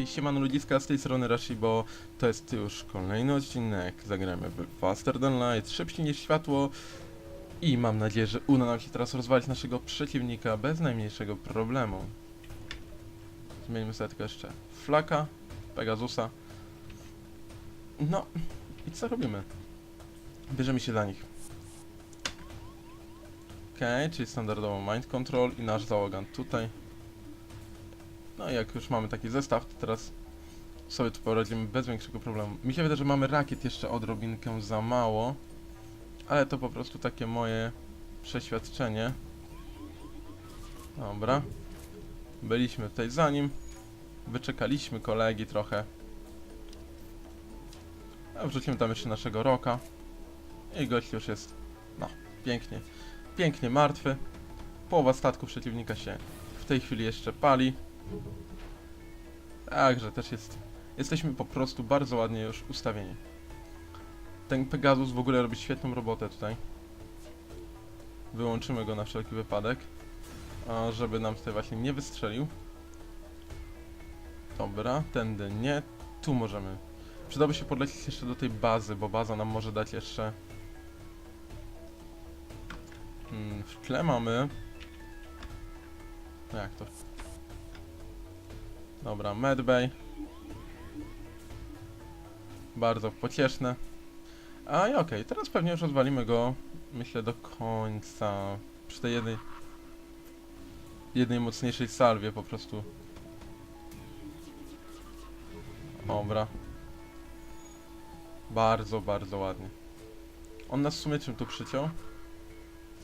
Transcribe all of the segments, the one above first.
Okej, siemano ludziska, z tej strony Rashi, bo to jest już kolejny odcinek. Zagramy w Faster Than Light, szybciej niż światło. I mam nadzieję, że uda nam się teraz rozwalić naszego przeciwnika bez najmniejszego problemu. Zmienimy sobie tylko jeszcze Flaka, Pegasusa. No, i co robimy? Bierzemy się za nich. Okej, czyli standardowo Mind Control i nasz załogan tutaj. No i jak już mamy taki zestaw, to teraz sobie tu poradzimy bez większego problemu. Mi się wydaje, że mamy rakiet jeszcze odrobinkę za mało, ale to po prostu takie moje przeświadczenie. Dobra. Byliśmy tutaj za nim. Wyczekaliśmy kolegi trochę. A wrzucimy tam jeszcze naszego roka. I gość już jest, no, pięknie, pięknie martwy. Połowa statku przeciwnika się w tej chwili jeszcze pali. Także też jest. Jesteśmy po prostu bardzo ładnie już ustawieni. Ten Pegasus w ogóle robi świetną robotę tutaj. Wyłączymy go na wszelki wypadek, żeby nam tutaj właśnie nie wystrzelił. Dobra, tędy nie. Tu możemy. Przydałoby się podlecieć jeszcze do tej bazy, bo baza nam może dać jeszcze... Hmm, w tle mamy... Jak to? Dobra, medbay. Bardzo pocieszne. A i okej, teraz pewnie już rozwalimy go, myślę, do końca. Przy tej jednej... jednej mocniejszej salwie po prostu. Dobra. Bardzo, bardzo ładnie. On nas w sumie czym tu przyciął?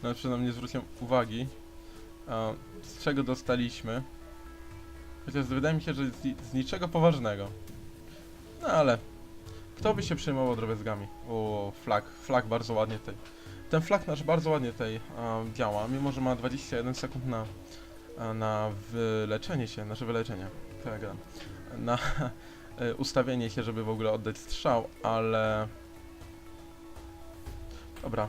Nawet nam nie zwróciłem uwagi. Z czego dostaliśmy? Chociaż wydaje mi się, że z, z niczego poważnego. No ale... Kto by się przejmował drobiazgami? O, flag. Flag bardzo ładnie tutaj. Ten flag nasz bardzo ładnie a, działa, mimo że ma 21 sekund na, na wyleczenie się, nasze wyleczenie. To ja. Na ustawienie się, żeby w ogóle oddać strzał, ale... Dobra.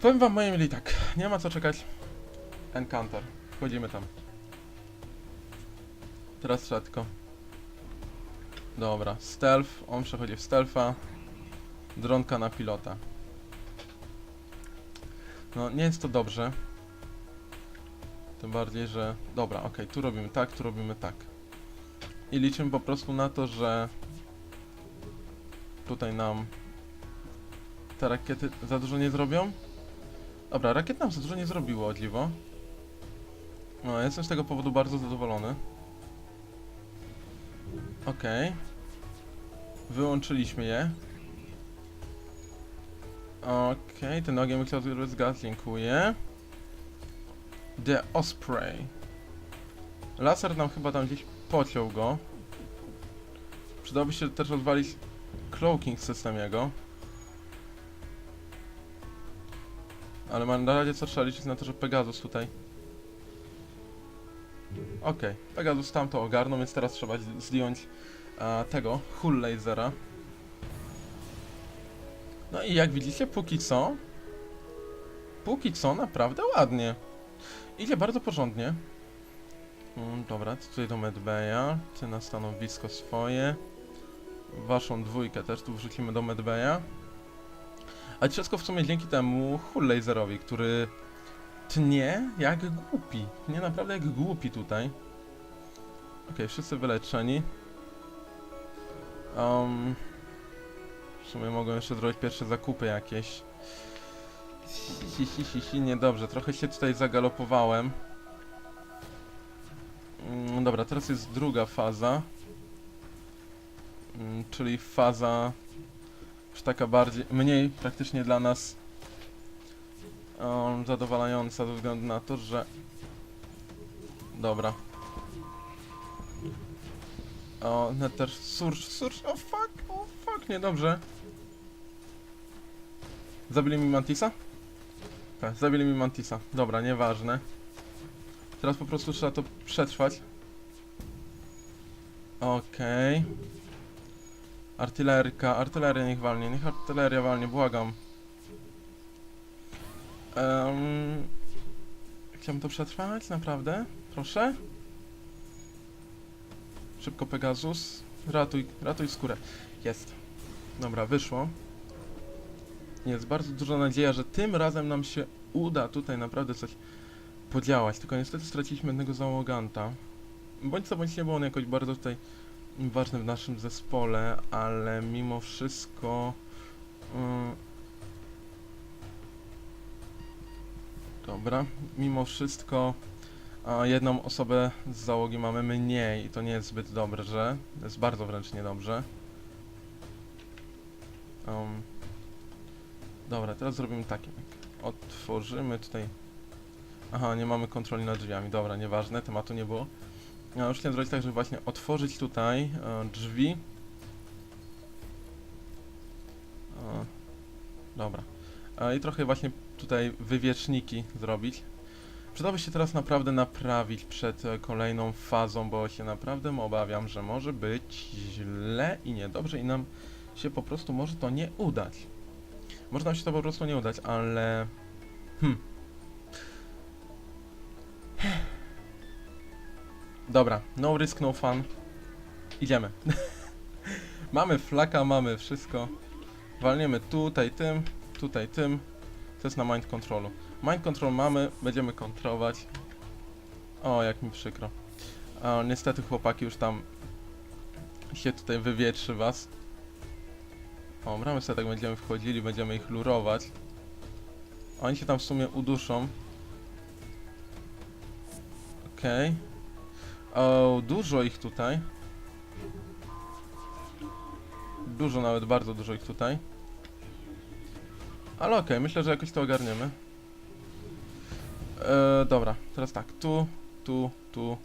Powiem wam, moi mili, tak. Nie ma co czekać. Encounter. Wchodzimy tam. Teraz szatko. Dobra, stealth. On przechodzi w stealtha. Dronka na pilota. No, nie jest to dobrze. Tym bardziej, że... Dobra, okej, tu robimy tak, tu robimy tak. I liczymy po prostu na to, że... Tutaj nam... Te rakiety za dużo nie zrobią. Dobra, rakiet nam za dużo nie zrobiło, o dziwo. No, jestem z tego powodu bardzo zadowolony. Okej. Wyłączyliśmy je. Okej, ten ogień z gaz. The Osprey. Laser nam chyba tam gdzieś pociął go. Przydałoby się też odwalić cloaking system jego. Ale ma na razie co trzeba liczyć na to, że Pegasus tutaj. Okej, Pegasus tam to ogarnął, więc teraz trzeba zdjąć a, tego, hull lasera. No i jak widzicie, póki co, póki co naprawdę ładnie. Idzie bardzo porządnie. Mm, dobra, tutaj do medbaya, ty na stanowisko swoje. Waszą dwójkę też tu wrzucimy do medbaya. A wszystko w sumie dzięki temu hull laserowi, który tnie jak głupi. Tnie naprawdę jak głupi tutaj. Okej, wszyscy wyleczeni. Um, w sumie mogłem jeszcze zrobić pierwsze zakupy jakieś. Si, si, si, si, niedobrze, trochę się tutaj zagalopowałem. Mm, dobra, teraz jest druga faza. Mm, czyli faza już taka bardziej, mniej praktycznie dla nas um, zadowalająca ze względu na to, że... Dobra. O, Nether Surge, Surge, o fuck, o fuck, niedobrze. Zabili mi Mantisa? Tak, zabili mi Mantisa. Dobra, nieważne. Teraz po prostu trzeba to przetrwać. Okej. Artylerka, artyleria niech walnie, niech artyleria walnie, błagam. Um, chciałbym to przetrwać, naprawdę? Proszę? Szybko Pegasus. Ratuj, ratuj skórę. Jest. Dobra, wyszło. Jest bardzo duża nadzieja, że tym razem nam się uda tutaj naprawdę coś podziałać. Tylko niestety straciliśmy jednego załoganta. Bądź co bądź nie był on jakoś bardzo tutaj ważny w naszym zespole, ale mimo wszystko... mm, Dobra, mimo wszystko a jedną osobę z załogi mamy mniej i to nie jest zbyt dobrze. Jest bardzo wręcz niedobrze. Um, dobra, teraz zrobimy tak. Otworzymy tutaj... Aha, nie mamy kontroli nad drzwiami. Dobra, nieważne, tematu nie było. Ja już chciałem zrobić tak, żeby właśnie otworzyć tutaj e, drzwi. E, dobra. E, I trochę właśnie tutaj wywieczniki zrobić. Przydałoby się teraz naprawdę naprawić przed e, kolejną fazą, bo się naprawdę obawiam, że może być źle i niedobrze i nam się po prostu może to nie udać. Może nam się to po prostu nie udać, ale... Hmm. Dobra, no risk, no fun. Idziemy. mamy flaka, mamy wszystko. Walniemy tutaj tym, tutaj tym. To jest na mind controlu. Mind control mamy, będziemy kontrolować. O, jak mi przykro. O, niestety chłopaki już tam się tutaj wywietrzy was. O, bramy sobie tak będziemy wchodzili, będziemy ich lurować. Oni się tam w sumie uduszą. Okej. O, dużo ich tutaj. Dużo nawet, bardzo dużo ich tutaj. Ale okej, myślę, że jakoś to ogarniemy. E, dobra, teraz tak, tu, tu, tu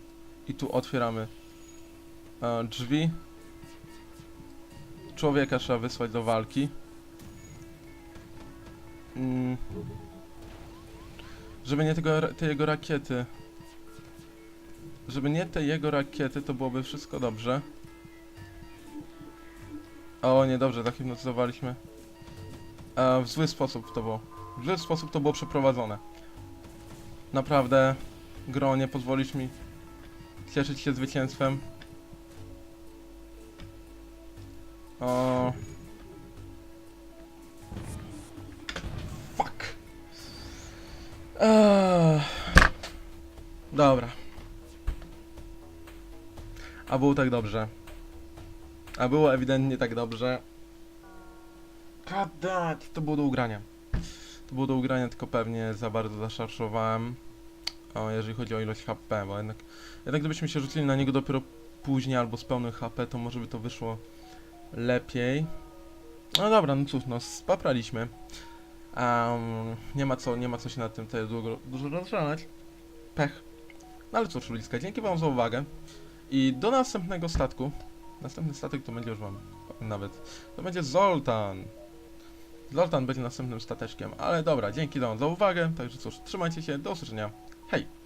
i tu otwieramy e, drzwi. Człowieka trzeba wysłać do walki. Mm. Żeby nie tego, te jego rakiety. Żeby nie te jego rakiety, to byłoby wszystko dobrze. O, niedobrze, zahipnotyzowaliśmy. E, w zły sposób to było. W zły sposób to było przeprowadzone. Naprawdę, gro, nie pozwolisz mi cieszyć się zwycięstwem. O. Fuck. Eee. Dobra. A było tak dobrze. A było ewidentnie tak dobrze. It, to było do ugrania. To było do ugrania, tylko pewnie za bardzo zaszarżowałem. O, jeżeli chodzi o ilość HP, bo jednak, jednak gdybyśmy się rzucili na niego dopiero później albo z pełnym HP, to może by to wyszło lepiej. No dobra, no cóż, no spapraliśmy. Um, nie ma co, nie ma co się nad tym tutaj długo, dużo rozżalać. Pech. No ale cóż, ludziska, dzięki wam za uwagę. I do następnego statku. Następny statek to będzie już wam nawet. To będzie Zoltan. Zoltan będzie następnym stateczkiem, ale dobra, dzięki za uwagę. Także cóż, trzymajcie się, do usłyszenia. Hej!